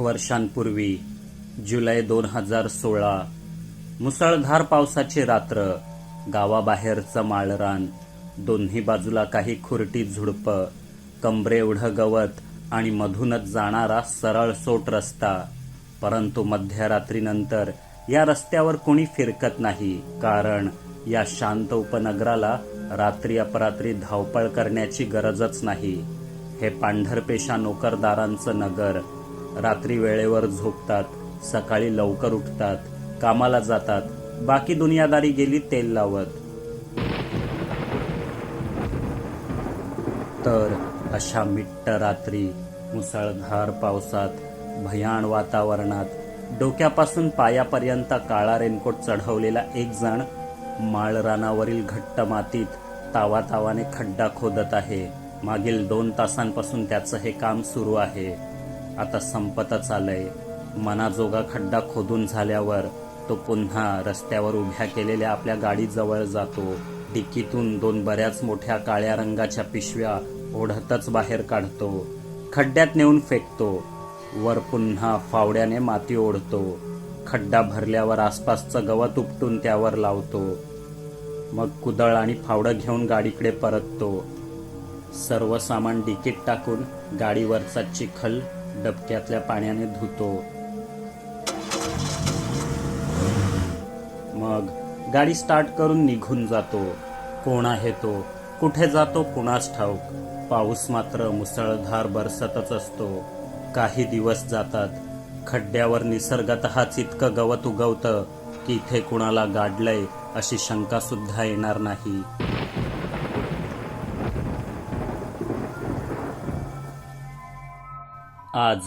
आठ वर्षांपूर्वी जुलै दोन हजार सोळा मुसळधार पावसाची रात्र गावाबाहेरचं माळरान दोन्ही बाजूला काही खुरटी झुडपं कंबरेवढं गवत आणि मधूनच जाणारा सरळ सोट रस्ता. परंतु मध्यरात्रीनंतर या रस्त्यावर कोणी फिरकत नाही कारण या शांत उपनगराला रात्री अपरात्री धावपळ करण्याची गरजच नाही. हे पांढरपेशा नोकरदारांचं नगर रात्री वेळेवर झोपतात सकाळी लवकर उठतात कामाला जातात बाकी दुनियादारी गेली तेल लावत. तर अशा मिट्ट रात्री मुसळधार पावसात भयाण वातावरणात डोक्यापासून पायापर्यंत काळा रेनकोट चढवलेला एक जण माळरानावरील घट्ट मातीत तावातावाने खड्डा खोदत आहे. मागील दोन तासांपासून त्याचं हे काम सुरू आहे. आता संपतच आलंय मनाजोगा खड्डा खोदून झाल्यावर तो पुन्हा रस्त्यावर उभ्या केलेल्या आपल्या गाडीजवळ जातो. डिकीतून दोन बऱ्याच मोठ्या काळ्या रंगाच्या पिशव्या ओढतच बाहेर काढतो. खड्ड्यात नेऊन फेकतो. वर पुन्हा फावड्याने माती ओढतो. खड्डा भरल्यावर आसपासचं गवत उपटून त्यावर लावतो. मग कुदळ आणि फावडं घेऊन गाडीकडे परततो. सर्व सामान डिकीत टाकून गाडीवरचा चिखल डबक्यातल्या पाण्याने धुतो. मग गाडी स्टार्ट करून निघून जातो. कोण आहे तो कुठे जातो? कुणास ठाऊक. पाऊस मात्र मुसळधार बरसतच असतो. काही दिवस जातात. खड्ड्यावर निसर्गतःच इतकं गवत उगवतं की इथे कुणाला गाडलंय अशी शंका सुद्धा येणार नाही. आज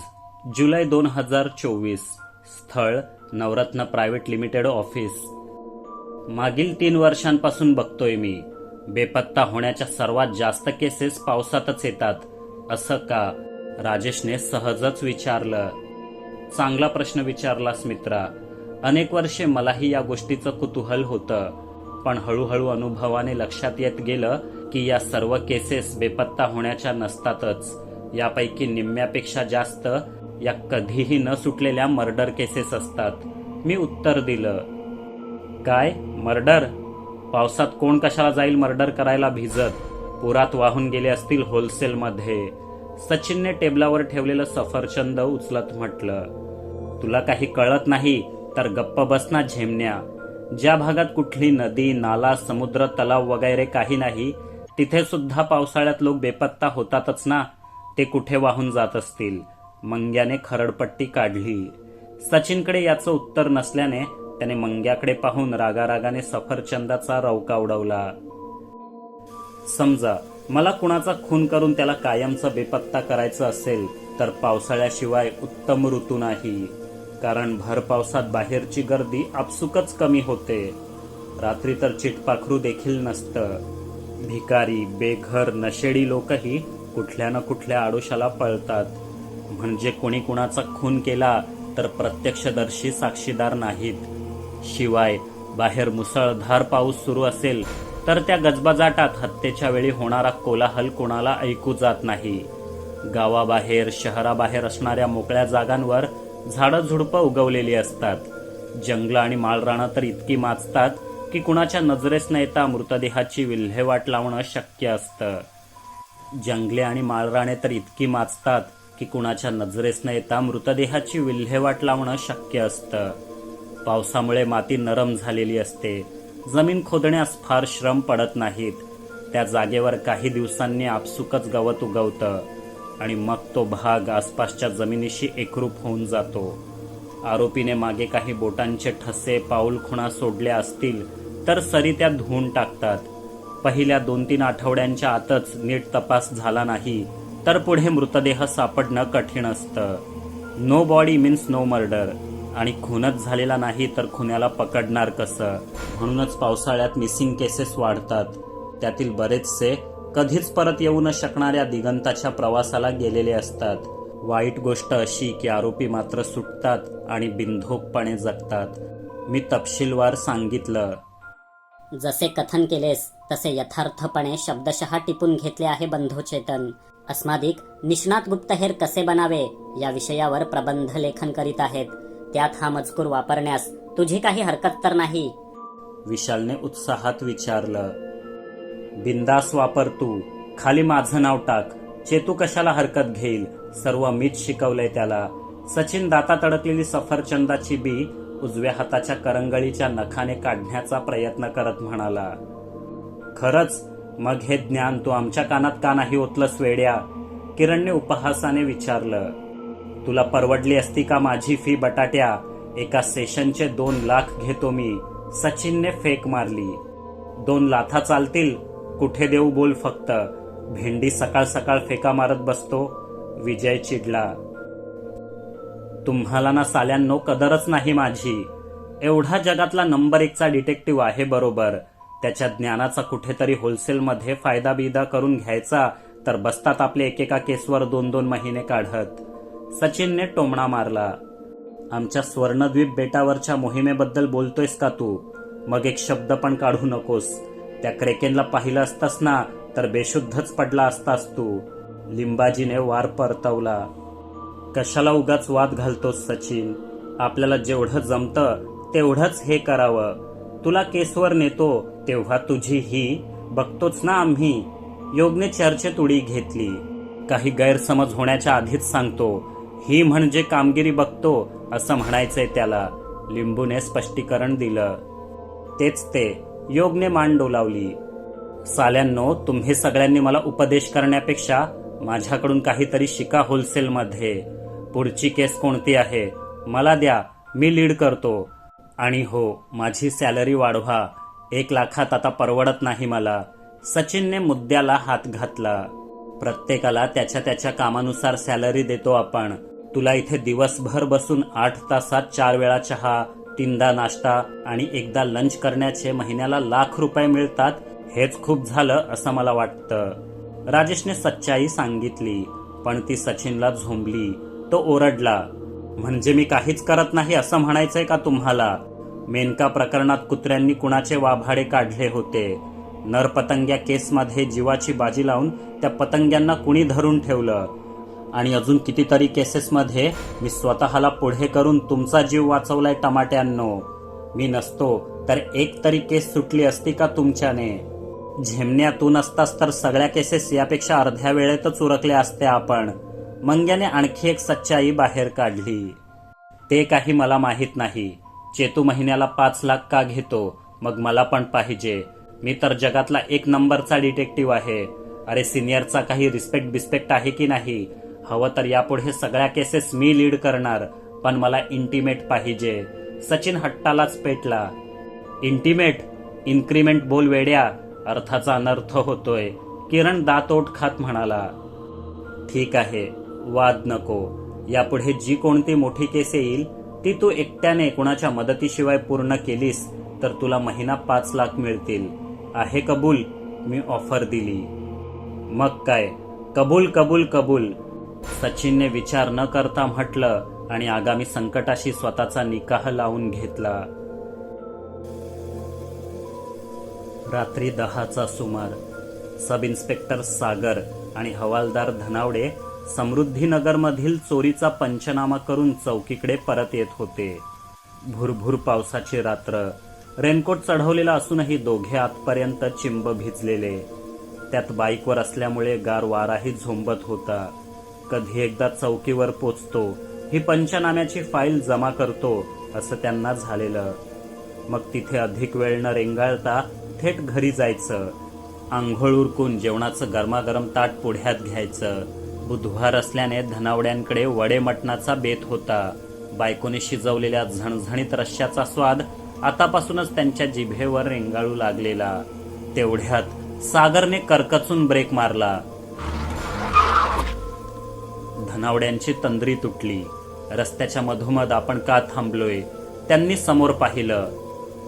जुलै दोन हजार चोवीस स्थळ नवरत्न प्रायव्हेट लिमिटेड ऑफिस. मागील तीन वर्षांपासून बघतोय मी. बेपत्ता होण्याच्या सर्वात जास्त केसेस पावसातच येतात असं का? राजेशने सहजच विचारलं. चांगला प्रश्न विचारलास मित्रा. अनेक वर्षे मलाही या गोष्टीचं कुतूहल होतं पण हळूहळू अनुभवाने लक्षात येत गेलं की या सर्व केसेस बेपत्ता होण्याच्या नसतातच. यापैकी निम्म्यापेक्षा जास्त या कधीही न सुटलेल्या मर्डर केसेस असतात. मी उत्तर दिलं. काय? मर्डर? पावसात कोण कशाला जाईल मर्डर करायला भिजत? पुरात वाहून गेले असतील होलसेलमध्ये. सचिनने टेबलावर ठेवलेलं सफरचंद उचलत म्हटलं तुला काही कळत नाही? तर गप्प बसना झेमण्या. ज्या भागात कुठली नदी नाला समुद्र तलाव वगैरे काही नाही तिथे सुद्धा पावसाळ्यात लोक बेपत्ता होतातच ना. ते कुठे वाहून जात असतील? मंग्याने खरडपट्टी काढली. सचिनकडे याचं उत्तर नसल्याने त्याने मंग्याकडे पाहून रागारागाने सफरचंदाचा रवका उडवला. समजा मला कुणाचा खून करून त्याला कायमचा बेपत्ता करायचा असेल तर पावसाळ्याशिवाय उत्तम ऋतू नाही. कारण भर पावसात बाहेरची गर्दी आपसुकच कमी होते. रात्री तर चिटपाखरू देखील नसतं. भिकारी बेघर नशेडी लोकही कुठल्या ना कुठल्या आडोशाला पळतात. म्हणजे कोणी कुणाचा खून केला तर प्रत्यक्षदर्शी साक्षीदार नाहीत. शिवाय बाहेर मुसळधार पाऊस सुरू असेल तर त्या गजबजाटात हत्येच्या वेळी होणारा कोलाहल कोणाला ऐकू जात नाही. गावाबाहेर शहराबाहेर असणाऱ्या मोकळ्या जागांवर झाडं झुडपं उगवलेली असतात. जंगलं आणि माळराणं तर इतकी माचतात की कुणाच्या नजरेस न येता मृतदेहाची विल्हेवाट लावणं शक्य असतं. जंगले आणि माळराणे तर इतकी माचतात की कुणाच्या नजरेस न येता मृतदेहाची विल्हेवाट लावणं शक्य असतं. पावसामुळे माती नरम झालेली असते. जमीन खोदण्यास फार श्रम पडत नाहीत. त्या जागेवर काही दिवसांनी आपसुकच गवत उगवतं आणि मग तो भाग आसपासच्या जमिनीशी एकरूप होऊन जातो. आरोपीने मागे काही बोटांचे ठसे पाऊल खुणा सोडल्या असतील तर सरी त्या धुवून टाकतात. पहिल्या दोन तीन आठवड्यांच्या आतच नीट तपास झाला नाही तर पुढे मृतदेह सापडणं कठीण असतं. No body means no murder आणि खूनच झालेला नाही तर खुन्याला पकडणार कसं? म्हणूनच पावसाळ्यात मिसिंग केसेस वाढतात. त्यातील बरेचसे कधीच परत येऊ न शकणाऱ्या दिगंताच्या प्रवासाला गेलेले असतात. वाईट गोष्ट अशी की आरोपी मात्र सुटतात आणि बिनधोकपणे जगतात. मी तपशीलवार सांगितलं. जसे कथन केलेस तसे यथार्थपणे शब्दशः टिपून घेतले आहे बंधुचेतन. अस्मादिक निष्णात गुप्तहेर कसे बनावे या विषयावर प्रबंध लेखन करीत आहेत. त्यात हा मजकूर वापरण्यास तुझी काही हरकत तर नाही? विशालने उत्साहात विचारलं. बिंदास वापर तू. खाली माझं नाव टाक. चेतू कशाला हरकत घेईल? सर्व मीच शिकवलंय त्याला. सचिन दाता तडकलेली सफरचंदाची बी उजव्या हाताच्या करंगळीच्या नखाने काढण्याचा प्रयत्न करत म्हणाला. खरंच मग हे ज्ञान तू आमच्या कानात का नाही ओतलंस वेड्या? किरणने उपहासाने विचारलं. तुला परवडली असती का माझी फी बटाट्या? एका सेशनचे दोन लाख घेतो मी. सचिनने फेक मारली. दोन लाथा चालतील. कुठे देऊ बोल फक्त? भेंडी सकाळ सकाळ फेका मारत बसतो. विजय चिडला. तुम्हाला ना साल्यांनो कदरच नाही माझी. एवढा जगातला नंबर एकचा डिटेक्टिव्ह आहे बरोबर. त्याच्या ज्ञानाचा कुठेतरी होलसेलमध्ये फायदा बिदा करून घ्यायचा तर बसतात आपले एकेका केसवर दोन दोन महिने काढत. सचिनने टोमणा मारला. आमच्या स्वर्णद्वीप बेटावरच्या मोहिमेबद्दल बोलतोयस का तू? मग एक शब्द पण काढू नकोस. त्या क्रेकेनला पाहिलं असतास ना तर बेशुद्धच पडला असतास तू. लिंबाजीने वार परतवला. कशाला उगाच वाद घालतोस सचिन? आपल्याला जेवढं जमतं तेवढंच हे करावं. तुला केसवर नेतो तेव्हा तुझी ही बघतोच ना आम्ही. योगने चर्चेत उडी घेतली. काही गैरसमज होण्याच्या आधीच सांगतो ही म्हणजे कामगिरी बघतो असं म्हणायचंय त्याला. लिंबूने स्पष्टीकरण दिलं. तेच ते. योगने मान डोलावली. साल्यांनो तुम्ही सगळ्यांनी मला उपदेश करण्यापेक्षा माझ्याकडून काहीतरी शिका होलसेलमध्ये. पुढची केस कोणती आहे? मला द्या. मी लीड करतो. आणि हो माझी सॅलरी वाढवा. एक लाखात आता परवडत नाही मला. सचिनने मुद्द्याला हात घातला. प्रत्येकाला त्याच्या त्याच्या कामानुसार सॅलरी देतो आपण. तुला इथे दिवसभर बसून आठ तासात चार वेळा चहा तीनदा नाश्ता आणि एकदा लंच करण्याचे महिन्याला लाख रुपये मिळतात हेच खूप झालं असं मला वाटतं. राजेशने सच्चाई सांगितली पण ती सचिनला झोंबली. तो ओरडला म्हणजे मी काहीच करत नाही असं म्हणायचंय का तुम्हाला? मेनका प्रकरणात कुत्र्यांनी कुणाचे वाभाडे काढले होते? नरपतंग्या केसमध्ये जीवाची बाजी लावून त्या पतंग्यांना कुणी धरून ठेवलं? आणि अजून कितीतरी केसेसमध्ये मी स्वतःला पुढे करून तुमचा जीव वाचवलाय टमाट्यांनो. मी नसतो तर एक तरी केस सुटली असती का तुमच्याने? झेमण्या तू नसतास तर सगळ्या केसेस यापेक्षा अर्ध्या वेळेतच उरकल्या असत्या आपण. मंग्याने आणखी एक सच्चाई बाहेर काढली. ते काही मला माहीत नाही. चेतू महिन्याला पाच लाख का घेतो? मग मला पण पाहिजे. मी तर जगातला एक नंबरचा डिटेक्टिव्ह आहे. अरे सिनियरचा काही रिस्पेक्ट बिस्पेक्ट आहे की नाही? हवं तर यापुढे सगळ्या केसेस मी लीड करणार पण मला इंटिमेट पाहिजे. सचिन हट्टालाच पेटला. इंटिमेट इन्क्रीमेंट बोल वेड्या. अर्थाचा अनर्थ होतोय. किरण दातोट खात म्हणाला. ठीक आहे. वाद नको. यापुढे जी कोणती मोठी केस येईल ती तू एकट्याने कुणाच्या मदतीशिवाय पूर्ण केलीस तर तुला महिना पाच लाख मिळतील. आहे कबूल मी ऑफर दिली. मग काय? कबूल कबूल कबूल. सचिनने विचार न करता म्हटलं आणि आगामी संकटाशी स्वतःचा निकाह लावून घेतला. रात्री दहाचा सुमार. सब इन्स्पेक्टर सागर आणि हवालदार धनावडे समृद्धीनगरमधील चोरीचा पंचनामा करून चौकीकडे परत येत होते. भुरभुर पावसाची रात्र. रेनकोट चढवलेला असूनही दोघे आतपर्यंत चिंब भिजलेले. त्यात बाईकवर असल्यामुळे गार वाराही झोंबत होता. कधी एकदा चौकीवर पोचतो ही पंचनाम्याची फाईल जमा करतो असं त्यांना झालेलं. मग तिथे अधिक वेळ न रेंगाळता थेट घरी जायचं. आंघोळ उरकून जेवणाचं गरमागरम ताट पुढ्यात घ्यायचं. बुधवार असल्याने धनावड्यांकडे वडे मटणाचा बेत होता. बायकोने शिजवलेल्या झणझणीत रश्श्याचा स्वाद आतापासूनच त्यांच्या जिभेवर रेंगाळू लागलेला. तेवढ्यात सागरने करकचून ब्रेक मारला. धनावड्यांची तंद्री तुटली. रस्त्याच्या मधोमध आपण का थांबलोय? त्यांनी समोर पाहिलं.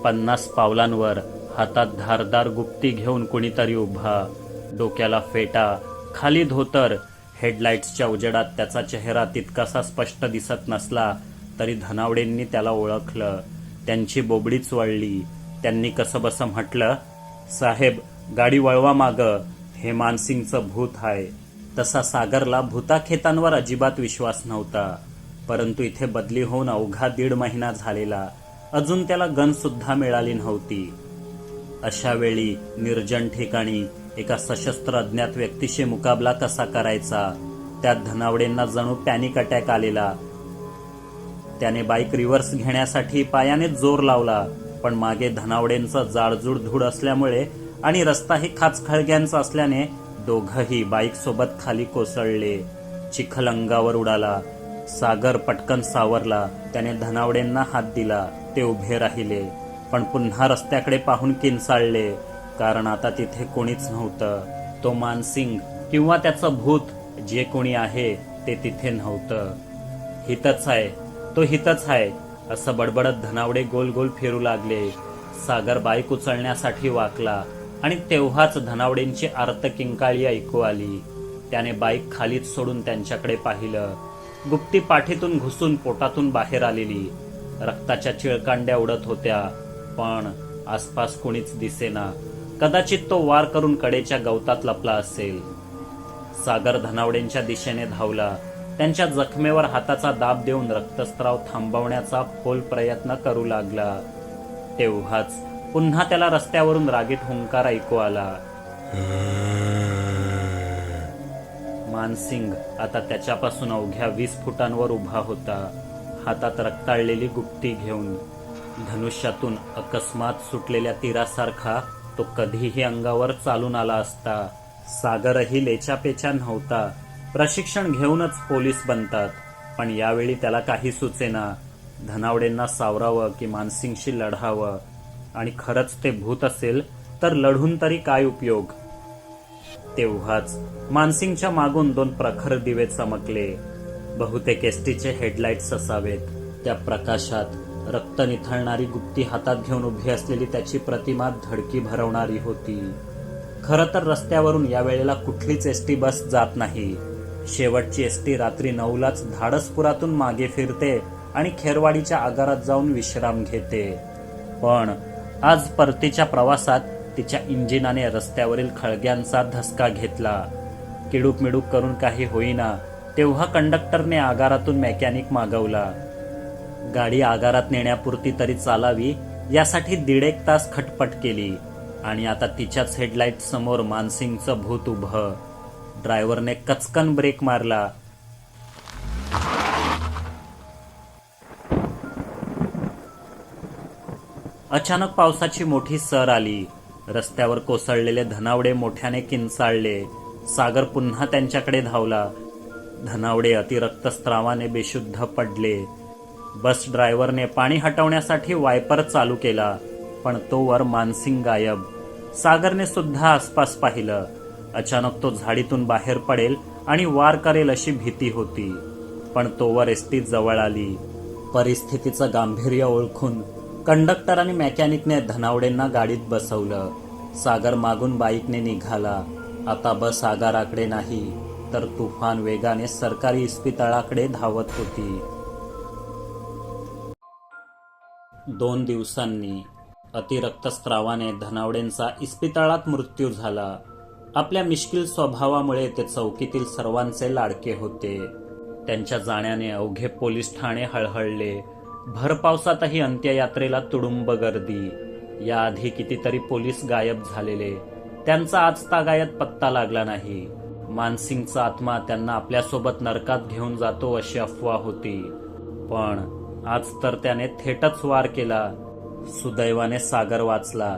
पन्नास पावलांवर हातात धारदार गुप्ती घेऊन कुणीतरी उभा. डोक्याला फेटा खाली धोतर हेडलाईट्सच्या उजेडात त्याचा चेहरा तितकासा स्पष्ट दिसत नसला तरी धनावडेंनी त्याला ओळखलं. त्यांची बोबडीच वळली त्यांनी कसं बसं म्हटलं साहेब गाडी वळवा माग. हे मानसिंगचं भूत आहे तसा सागरला भूताखेतांवर अजिबात विश्वास नव्हता. परंतु इथे बदली होऊन अवघा दीड महिना झालेला. अजून त्याला गन सुद्धा मिळाली नव्हती. अशा वेळी निर्जन ठिकाणी एका सशस्त्र अज्ञात व्यक्तीशी मुकाबला कसा करायचा? त्यात धनावडेंना जणू पॅनिक अटॅक आलेला. त्याने बाईक रिव्हर्स घेण्यासाठी पायाने जोर लावला पण मागे धनावडेंचा जाडजूड धूड असल्यामुळे आणि रस्ताही खाचखळग्यांचा असल्याने दोघही बाईक सोबत खाली कोसळले. चिखल अंगावर उडाला. सागर पटकन सावरला. त्याने धनावडेंना हात दिला. ते उभे राहिले. पण पुन्हा रस्त्याकडे पाहून किंचाळले कारण आता तिथे कोणीच नव्हतं. तो मानसिंग किंवा त्याचं भूत जे कोणी आहे ते तिथे नव्हतं. हितच आहे. तो हितच आहे. असं बडबडत धनावडे गोल गोल फिरू लागले. सागर बाईक उचलण्यासाठी वाकला आणि तेव्हाच धनावडेंची आर्त किंकाळी ऐकू आली. त्याने बाईक खालीच सोडून त्यांच्याकडे पाहिलं. गुप्ती पाठीतून घुसून पोटातून बाहेर आलेली. रक्ताच्या चिळकांड्या उडत होत्या पण आसपास कोणीच दिसेना. कदाचित तो वार करून कडेच्या गवतात लपला असेल. सागर धनावडेंच्या दिशेने धावला. त्यांच्या जखमेवर हाताचा दाब देऊन रक्तस्त्राव थांबवण्याचा फोल प्रयत्न करू लागला. तेव्हाच पुन्हा त्याला रस्त्यावरून रागीट हुंकार ऐकू आला. मानसिंग आता त्याच्यापासून अवघ्या वीस फुटांवर उभा होता. हातात रक्ताळलेली गुप्ती घेऊन धनुष्यातून अकस्मात सुटलेल्या तीरासारखा तो कधीही अंगावर चालून आला असता. सागरही लेचापेचा नव्हता. प्रशिक्षण घेऊनच पोलीस बनतात. पण यावेळी त्याला काही सुचेना. धनावडेंना सावरावं की मानसिंगशी लढावं. आणि खरंच ते भूत असेल तर लढून तरी काय उपयोग? तेव्हाच मानसिंगच्या मागून दोन प्रखर दिवे चमकले. बहुतेक एसटीचे हेडलाईट्स असावेत. त्या प्रकाशात रक्त निथळणारी गुप्ती हातात घेऊन उभी असलेली त्याची प्रतिमा धडकी भरवणारी होती. खरं तर रस्त्यावरून या वेळेला कुठलीच एसटी बस जात नाही. शेवटची एस टी रात्री नऊलाच धाडसपुरातून मागे फिरते आणि खेरवाडीच्या आगारात जाऊन विश्राम घेते. पण आज परतीच्या प्रवासात तिच्या इंजिनाने रस्त्यावरील खळग्यांचा धसका घेतला. किडूक मिडूक करून काही होईना तेव्हा कंडक्टरने आगारातून मेकॅनिक मागवला. गाडी आगारात नेण्यापुरती तरी चालावी यासाठी दीड एक तास खटपट केली. आणि आता तिच्याच हेडलाईट समोर मानसिंगचं भूत उभं. ड्रायव्हरने कचकन ब्रेक मारला. अचानक पावसाची मोठी सर आली. रस्त्यावर कोसळलेले धनावडे मोठ्याने किंचाळले. सागर पुन्हा त्यांच्याकडे धावला. धनावडे अतिरक्तस्त्रावाने बेशुद्ध पडले. बस ड्रायव्हरने पाणी हटवण्यासाठी वायपर चालू केला पण तोवर मानसिंग गायब. सागरने सुद्धा आसपास पाहिलं. अचानक तो झाडीतून बाहेर पडेल आणि वार करेल अशी भीती होती. पण तोवर एसटी जवळ आली. परिस्थितीचं गांभीर्य ओळखून कंडक्टर आणि मेकॅनिकने धनावडेंना गाडीत बसवलं. सागर मागून बाईकने निघाला. आता बस आगाराकडे नाही तर तुफान वेगाने सरकारी इस्पितळाकडे धावत होती. दोन दिवसांनी अतिरक्तस्रावाने धनावडेंचा इस्पितळात मृत्यू झाला. आपल्या मिश्किल स्वभावामुळे ते चौकीतील सर्वांचे लाडके होते. त्यांच्या जाण्याने अवघे पोलीस ठाणे हळहळले. भर पावसातही अंत्ययात्रेला तुडुंब गर्दी. याआधी कितीतरी पोलीस गायब झालेले. त्यांचा आज तागायत पत्ता लागला नाही. मानसिंगचा आत्मा त्यांना आपल्यासोबत नरकात घेऊन जातो अशी अफवा होती. पण आज तर त्याने थेटच वार केला. सुदैवाने सागर वाचला.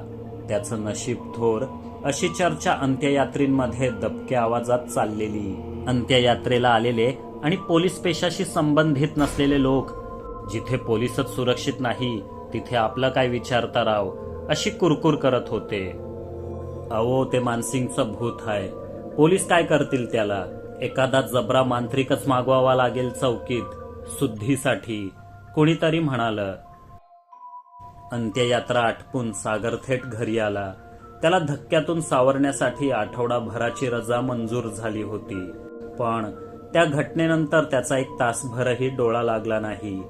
त्याचं नशीब थोर अशी चर्चा अंत्ययात्रींमध्ये दबक्या आवाजात चाललेली. अंत्ययात्रेला आलेले आणि पोलीस पेशाशी संबंधित नसलेले लोक जिथे पोलीसच सुरक्षित नाही तिथे आपलं काय विचारता राव अशी कुरकुर करत होते. अहो ते मानसिंगचं भूत आहे पोलीस काय करतील त्याला? एखादा जबरा मांत्रिकच मागवावा लागेल चौकीत. सुद्धीसाठी. कोणीतरी म्हणालं अंत्ययात्रा आटपून सागर थेट घरी आला. त्याला धक्क्यातून सावरण्यासाठी आठवडाभराची रजा मंजूर झाली होती. पण त्या घटनेनंतर त्याचा एक तासभरही डोळा लागला नाही.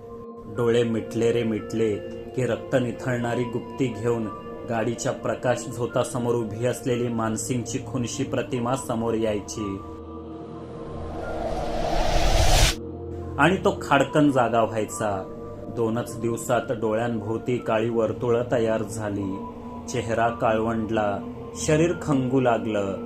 डोळे मिटले रे मिटले की रक्त निथळणारी गुप्ती घेऊन गाडीच्या प्रकाश झोतासमोर उभी असलेली मानसिंगची खुनशी प्रतिमा समोर यायची. आणि तो खाडकन जागा व्हायचा. दोनच दिवसात डोळ्यांभोवती काळी वर्तुळं तयार झाली. चेहरा काळवंडला शरीर खंगू लागलं.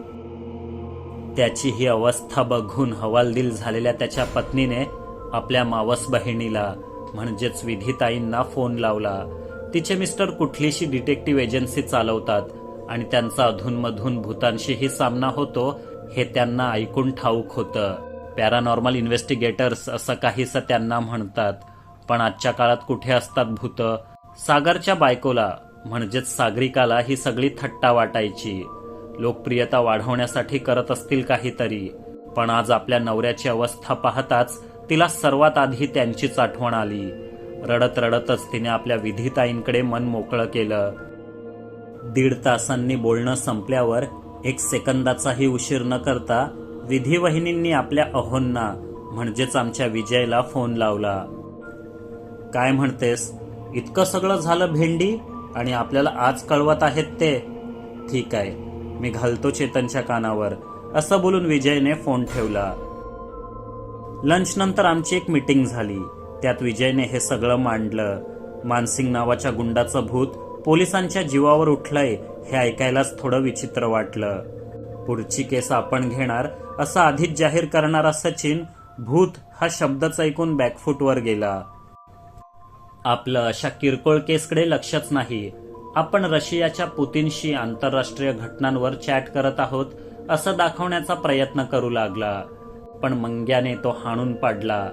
त्याची ही अवस्था बघून हवालदिल झालेल्या त्याच्या पत्नीने आपल्या मावस बहिणीला म्हणजेच विधीताईंना फोन लावला. तिचे मिस्टर कुठलीशी डिटेक्टिव्ह एजन्सी चालवतात आणि त्यांचा अधूनमधून भूतांशीही सामना होतो हे त्यांना ऐकून ठाऊक होतं. पॅरानॉर्मल इन्व्हेस्टिगेटर्स असं काहीसं त्यांना म्हणतात. पण आजच्या काळात कुठे असतात भूत? सागरच्या बायकोला म्हणजेच सागरिकाला ही सगळी थट्टा वाटायची. लोकप्रियता वाढवण्यासाठी करत असतील काहीतरी. पण आज आपल्या नवऱ्याची अवस्था पाहताच तिला सर्वात आधी त्यांचीच आठवण आली. रडत रडतच तिने आपल्या विधीताईंकडे मन मोकळं केलं. दीड तासांनी बोलणं संपल्यावर एक सेकंदाचाही उशीर न करता विधी वहिनींनी आपल्या अहोंना म्हणजेच आमच्या विजयला फोन लावला. काय म्हणतेस? इतकं सगळं झालं भेंडी आणि आपल्याला आज कळवत आहेत ते. ठीक आहे मी घालतो चेतनच्या कानावर. असं बोलून विजयने फोन ठेवला. लंच नंतर आमची एक मीटिंग झाली. त्यात विजयने हे सगळं मांडलं. मानसिंग नावाच्या गुंडाचं भूत पोलिसांच्या जीवावर उठलंय हे ऐकायलाच थोडं विचित्र वाटलं. पुढची केस आपण घेणार असं आधीच जाहीर करणारा सचिन भूत हा शब्दच ऐकून बॅकफूटवर गेला. आपलं अशा किरकोळ केसकडे लक्षच नाही. आपण रशियाच्या पुतीनशी आंतरराष्ट्रीय घटनांवर चॅट करत आहोत असं दाखवण्याचा प्रयत्न करू लागला. पण मंग्याने तो हाणून पाडला.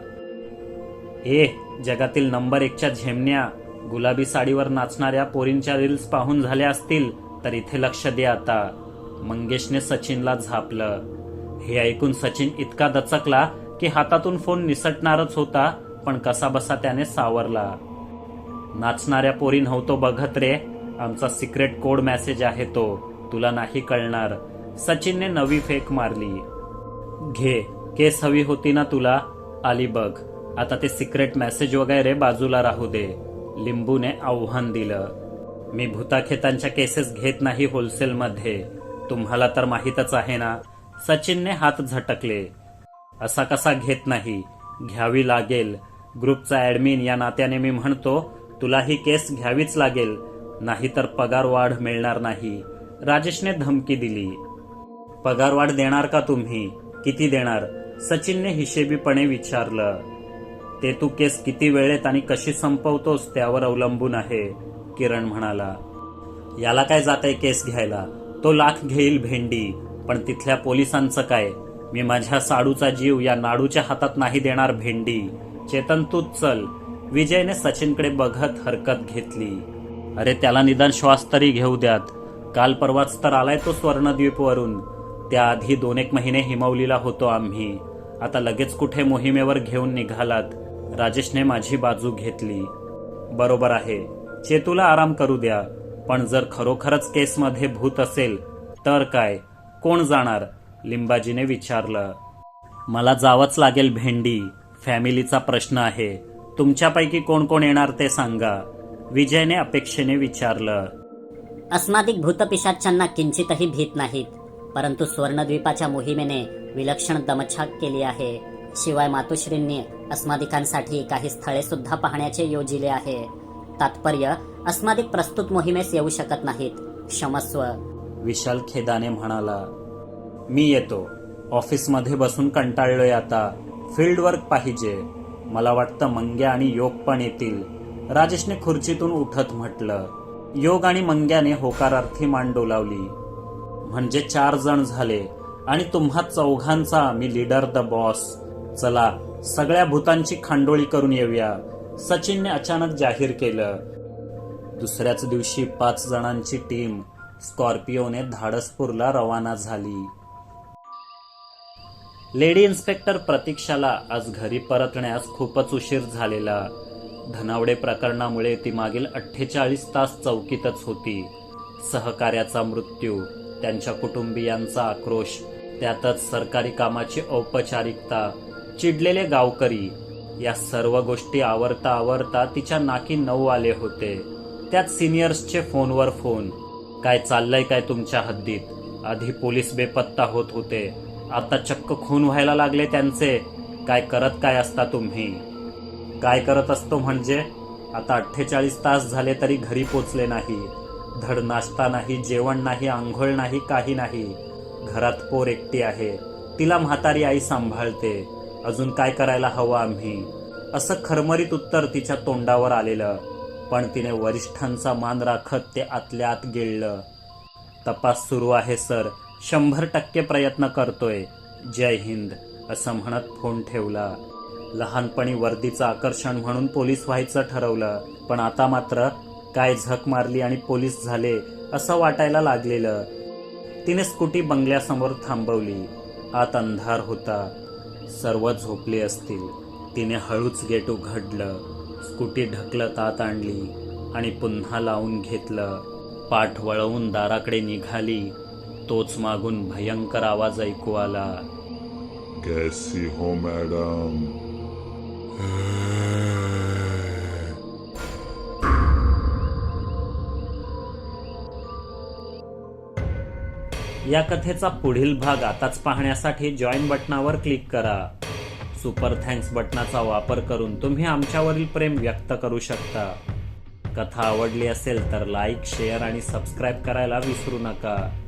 ए जगातील नंबर एकच्या झेमण्या गुलाबी साडीवर नाचणाऱ्या पोरींच्या रील्स पाहून झाल्या असतील तर इथे लक्ष दे आता. मंगेशने सचिनला झापलं. हे ऐकून सचिन इतका दचकला की हातातून फोन निसटणारच होता पण कसाबसा त्याने सावरला. नाचणाऱ्या पोरी नव्हतो बघत रे. आमचा सिक्रेट कोड मेसेज आहे तो. तुला नाही कळणार. सचिनने नवी फेक मारली. घे. केस हवी होती ना तुला? आली बघ. आता ते सिक्रेट मेसेज वगैरे बाजूला राहू दे. लिंबूने आव्हान दिलं. मी भूताखेतांच्या केसेस घेत नाही होलसेलमध्ये तुम्हाला तर माहीतच आहे ना? सचिनने हात झटकले. असा कसा घेत नाही? घ्यावी लागेल. ग्रुपचा ऍडमिन या नात्याने मी म्हणतो तुला ही केस घ्यावीच लागेल नाहीतर पगार वाढ मिळणार नाही. राजेशने धमकी दिली. पगार वाढ देणार का तुम्ही? किती देणार? सचिनने हिशेबीपणे विचारलं. ते तू केस किती वेळेत आणि कशी संपवतोस त्यावर अवलंबून आहे किरण म्हणाला. याला काय जात आहे केस घ्यायला? तो लाख घेईल भेंडी पण तिथल्या पोलिसांचं काय? मी माझ्या साडूचा जीव या नाडूच्या हातात नाही देणार भेंडी. चेतन तूच चल. विजयने सचिनकडे बघत हरकत घेतली. अरे त्याला निदान श्वास तरी घेऊ द्यात. काल परवाच तर आलाय तो स्वर्णद्वीपवरून. त्याआधी दोन एक महिने हिमवलीला होतो आम्ही. आता लगेच कुठे मोहिमेवर घेऊन निघालात? राजेशने माझी बाजू घेतली. बरोबर आहे. चेतूला आराम करू द्या. पण जर खरोखरच केसमध्ये भूत असेल तर काय? कोण जाणार? लिंबाजीने विचारलं. मला जावंच लागेल भेंडी. फॅमिलीचा प्रश्न आहे. तुमच्यापैकी कोण कोण येणार ते सांगा. विजयने अपेक्षेने विचारलं. अस्मादिक भूतपिशाच्यांना किंचितही भीत नाहीत परंतु स्वर्णद्वीपाच्या मोहिमेने विलक्षण दमछाक केली आहे. शिवाय मातोश्रींनी अस्मादिकांसाठी काही स्थळे सुद्धा पाहण्याचे योजिले आहे. तात्पर्य अस्मादिक प्रस्तुत मोहिमेस येऊ शकत नाहीत. क्षमस्व. विशाल खेदाने म्हणाला मी येतो. ऑफिसमध्ये बसून कंटाळलोय आता. फील्ड वर्क पाहिजे. मला वाटतं मंग्या आणि योग पण येतील. राजेशने खुर्चीतून उठत म्हटलं. योग आणि मंग्याने होकारार्थी मान डोलावली. म्हणजे चार जण झाले. आणि तुम्हा चौघांचा मी लीडर द बॉस चला सगळ्या भूतांची खांडोळी करून येऊया. सचिनने अचानक जाहीर केलं. दुसऱ्याच दिवशी पाच जणांची टीम स्कॉर्पिओने धाडसपूरला रवाना झाली. लेडी इन्स्पेक्टर प्रतीक्षाला आज घरी परतण्यास खूपच उशीर झालेला. धनावडे प्रकरणामुळे ती मागील अठ्ठेचाळीस तास चौकीतच होती. सहकार्याचा मृत्यू त्यांच्या कुटुंबियांचा आक्रोश त्यातच सरकारी कामाची औपचारिकता चिडलेले गावकरी या सर्व गोष्टी आवरता आवरता तिच्या नाकी नऊ आले होते. त्यात सिनियर्सचे फोनवर फोन काय चाललंय काय तुमच्या हद्दीत? आधी पोलीस बेपत्ता होत होते. आता चक्क खून व्हायला लागले त्यांचे. काय करत काय असता तुम्ही? काय करत असतो म्हणजे? आता अठ्ठेचाळीस तास झाले तरी घरी पोचले नाही. धड नाश्ता नाही जेवण नाही आंघोळ नाही काही नाही. घरात पोर एकटी आहे. तिला म्हातारी आई सांभाळते. अजून काय करायला हवं आम्ही? असं खरमरीत उत्तर तिच्या तोंडावर आलेलं. पण तिने वरिष्ठांचा मान राखत ते आतल्या आत गिळलं. तपास सुरू आहे सर. शंभर टक्के प्रयत्न करतोय. जय हिंद. असं म्हणत फोन ठेवला. लहानपणी वर्दीचं आकर्षण म्हणून पोलीस व्हायचं ठरवलं. पण आता मात्र काय झक मारली आणि पोलीस झाले असं वाटायला लागलेलं. तिने स्कूटी बंगल्यासमोर थांबवली. आत अंधार होता. सर्व झोपले असतील. तिने हळूच गेट उघडलं. स्कूटी ढकलत आत आणली आणि पुन्हा लावून घेतलं. पाठ वळवून दाराकडे निघाली. तोच मागून भयंकर आवाज ऐकू आला. कैसी हो मैडम? या कथेचा पुढील भाग आताच पाहण्यासाठी जॉईन बटनावर क्लिक करा. सुपर थँक्स बटनाचा वापर करून तुम्ही आमच्यावरील प्रेम व्यक्त करू शकता. कथा आवडली असेल तर लाईक शेअर आणि सबस्क्राईब करायला विसरू नका.